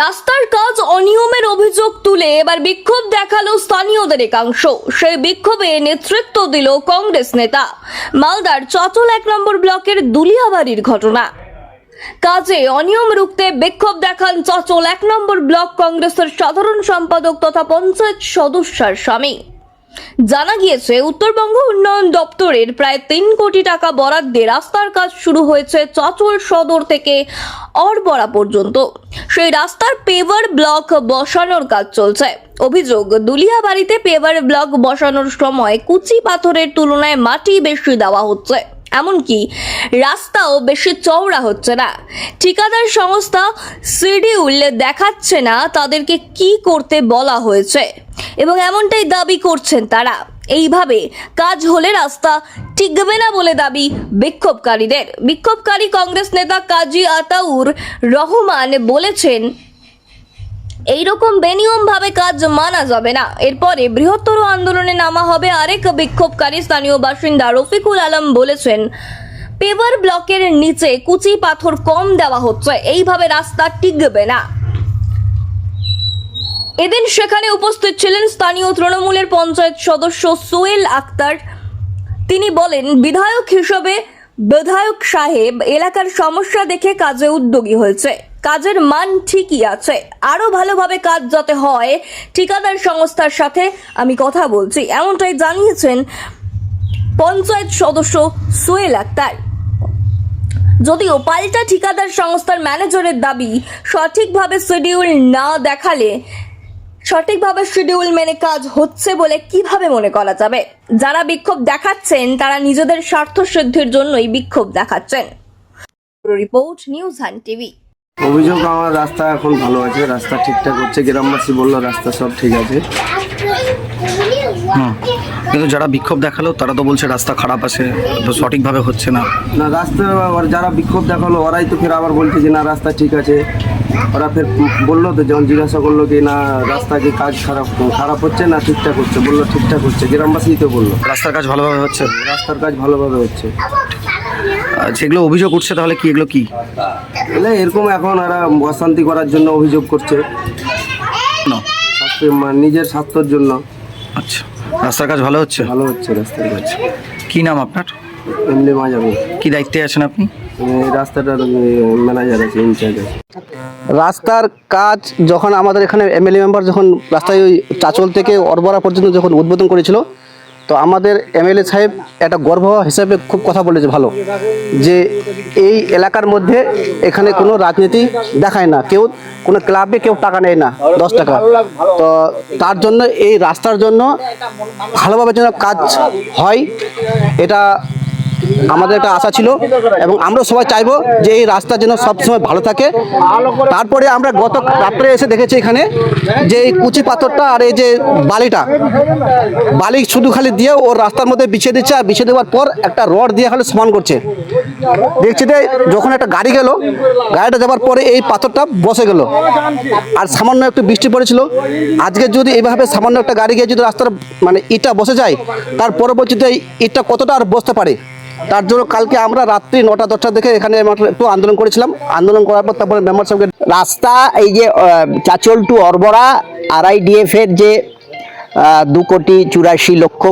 রাস্তার কাজ অনিয়মের অভিযোগ তুলে এবার বিক্ষোভ দেখাল স্থানীয়দের একাংশ। সেই বিক্ষোভে নেতৃত্ব দিল কংগ্রেস নেতা। মালদার চচল এক নম্বর ব্লকের দুলিয়াবাড়ির ঘটনা। কাজে অনিয়ম রুখতে বিক্ষোভ দেখান চচল এক নম্বর ব্লক কংগ্রেসের সাধারণ সম্পাদক তথা পঞ্চায়েত সদস্যার স্বামী। জানা গিয়েছে, উত্তরবঙ্গ উন্নয়ন দপ্তরের প্রায় তিন কোটি টাকা বরাদ্দে রাস্তার কাজ শুরু হয়েছে চচল সদর থেকে অরবরা পর্যন্ত। সেই রাস্তার পেভার ব্লক বসানোর কাজ চলছে। অভিযোগ, দুলিয়াবাড়িতে পেভার ব্লক বসানোর সময় কুচি পাথরের তুলনায় মাটি বেশি দেওয়া হচ্ছে। এমনকি রাস্তাও বেশি চওড়া হচ্ছে না। ঠিকাদার সংস্থা শিডিউল দেখাচ্ছে না তাদেরকে কি করতে বলা হয়েছে এবং এমনটাই দাবি করছেন তারা। এইভাবে কাজ হলে রাস্তা টিকবে না বলে দাবি বিক্ষোভকারীদের। বিক্ষোভকারী কংগ্রেস নেতা কাজী আতাউর রহমান বলেছেন এইরকম বেনিয়ম ভাবে কাজ মানা যাবে না। এরপরে বৃহত্তর আন্দোলনে নামা হবে আরেক বিক্ষোভকারী স্থানীয় বাসিন্দা রফিকুল আলম বলেছেন পেভার ব্লকের নিচে কুচি পাথর কম দেওয়া হচ্ছে, এইভাবে রাস্তা টিকবে না। এদিন সেখানে উপস্থিত ছিলেন স্থানীয় তৃণমূলের পঞ্চায়েত সদস্য সোহেল আক্তার। তিনি বলেন, বিধায়ক হিসেবে বিধায়ক সাহেব এলাকার সমস্যা দেখে কাজে উদ্যোগী হয়েছে। কাজের মান ঠিকই আছে, আরও ভালোভাবে কাজ যাতে হয়, ঠিকাদার সংস্থার সাথে আমি কথা বলছি। এমনটাই জানিয়েছেন পঞ্চায়েত সদস্য সোহেল আক্তার। যদিও পাল্টা ঠিকাদার সংস্থার ম্যানেজারের দাবি সঠিকভাবে শিডিউল না দেখালে সঠিকভাবে শিডিউল মেনে কাজ হচ্ছে বলে কীভাবে মনে করা যাবে? যারা বিক্ষোভ দেখাচ্ছেন, তারা নিজেদের স্বার্থ সিদ্ধির জন্যই বিক্ষোভ দেখাচ্ছেন। রিপোর্ট নিউজ হান টিভি। অভিযোগ আমার রাস্তা এখন ভালো আছে রাস্তা ঠিকঠাক হচ্ছে গ্রামবাসী বলল রাস্তা সব ঠিক আছে। হুম। কিন্তু যারা বিক্ষোভ দেখাল তারা তো বলছে রাস্তা খারাপ আছে তো সঠিকভাবে হচ্ছে না। না রাস্তা আবার যারা বিক্ষোভ দেখাল ওরাই তো ফের আবার বলছে যে না রাস্তা ঠিক আছে। ওরা ফের বলল তো যখন জিজ্ঞাসা করল কি না রাস্তা কি কাজ খারাপ খারাপ হচ্ছে না ঠিকঠাক হচ্ছে? বলল ঠিকঠাক হচ্ছে গ্রামবাসী তো বলল। রাস্তার কাজ ভালোভাবে হচ্ছে? রাস্তার কাজ ভালোভাবে হচ্ছে। আর যেগুলো অভিযোগ উঠছে তাহলে কি এগুলো কি? এলে এরকম এখন এরা অশান্তি করার জন্য অভিযোগ করছে। না। নিজের স্বাস্থ্যের জন্য। আচ্ছা। রাস্তার কাজ ভালো হচ্ছে? ভালো হচ্ছে রাস্তার কাজ। কি নাম আপনার? এমনি মাঝাবে কি দায়িত্বে আছেন আপনি? রাস্তাটার ম্যানেজার আছে ইনচার্জ আছে। রাস্তার কাজ যখন আমাদের এখানে এমএলএ মেম্বার যখন রাস্তায় ওই চাচল থেকে অরবরা পর্যন্ত যখন উদ্বোধন করেছিল তো আমাদের এমএলএ সাহেব একটা গর্ব হিসাবে খুব কথা বলেছে ভালো, যে এই এলাকার মধ্যে এখানে কোনো রাজনীতি দেখায় না, কেউ কোনো ক্লাবে কেউ টাকা নেয় না, দশ টাকা। তো তার জন্য, এই রাস্তার জন্য ভালোভাবে যেন কাজ হয়, এটা আমাদের একটা আশা ছিল এবং আমরা সবাই চাইব যে এই রাস্তা যেন সবসময় ভালো থাকে। তারপরে আমরা গত রাত্রে এসে দেখেছি এখানে যে এই কুচি পাথরটা আর এই যে বালিটা, বালি শুধু খালি দিয়ে ওর রাস্তার মধ্যে বিছিয়ে দিচ্ছে আর বিছিয়ে দেওয়ার পর একটা রড দিয়ে খালি সমান করছে। দেখছি যে যখন একটা গাড়ি গেল, গাড়িটা যাওয়ার পরে এই পাথরটা বসে গেল। আর সামান্য একটু বৃষ্টি পড়েছিল। আজকে যদি এইভাবে সামান্য একটা গাড়ি গিয়ে যদি রাস্তার মানে ইটটা বসে যায়, তার পরবর্তীতে ইটটা কতটা আর বসতে পারে? তার জন্য কালকে আমরা রাত্রি নটা দশটা দেখে এখানে একটু আন্দোলন করেছিলাম। আন্দোলন করার পর তারপরে মেম্বার সাহেবকে রাস্তা এই যে চাচল টু অরবরা আরআইডিএফ এর যে দু কোটি চুরাশি লক্ষ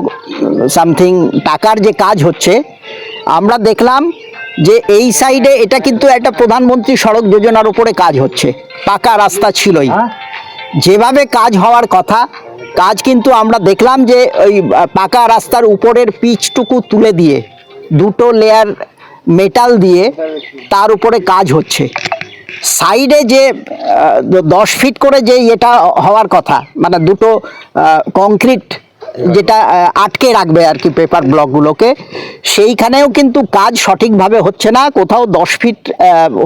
সামথিং টাকার যে কাজ হচ্ছে আমরা দেখলাম যে এই সাইডে এটা কিন্তু একটা প্রধানমন্ত্রী সড়ক যোজনার উপরে কাজ হচ্ছে। পাকা রাস্তা ছিলই। যেভাবে কাজ হওয়ার কথা কাজ কিন্তু আমরা দেখলাম যে ওই পাকা রাস্তার উপরের পিচটুকু তুলে দিয়ে দুটো লেয়ার মেটাল দিয়ে তার উপরে কাজ হচ্ছে। সাইডে যে দশ ফিট করে যে এটা হওয়ার কথা মানে দুটো কংক্রিট যেটা আটকে রাখবে আর কি পেপার ব্লকগুলোকে সেইখানেও কিন্তু কাজ সঠিকভাবে হচ্ছে না কোথাও দশ ফিট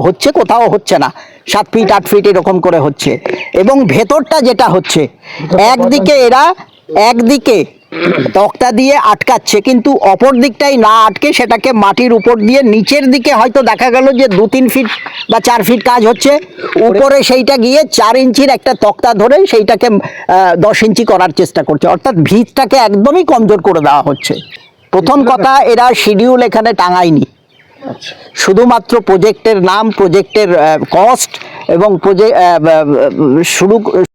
হচ্ছে কোথাও হচ্ছে না। সাত ফিট আট ফিট এরকম করে হচ্ছে। এবং ভেতরটা যেটা হচ্ছে একদিকে এরা একদিকে তক্তা দিয়ে আটকাচ্ছে কিন্তু অপর দিকটাই না আটকে সেটাকে মাটির উপর দিয়ে নিচের দিকে হয়তো দেখা গেল যে দু তিন ফিট বা চার ফিট কাজ হচ্ছে। উপরে সেইটা গিয়ে চার ইঞ্চির একটা তক্তা ধরে সেইটাকে দশ ইঞ্চি করার চেষ্টা করছে। অর্থাৎ ভিতটাকে একদমই কমজোর করে দেওয়া হচ্ছে। প্রথম কথা এরা শিডিউল এখানে টাঙায়নি। শুধুমাত্র প্রজেক্টের নাম প্রজেক্টের কস্ট এবং প্রজেক্ট শুরু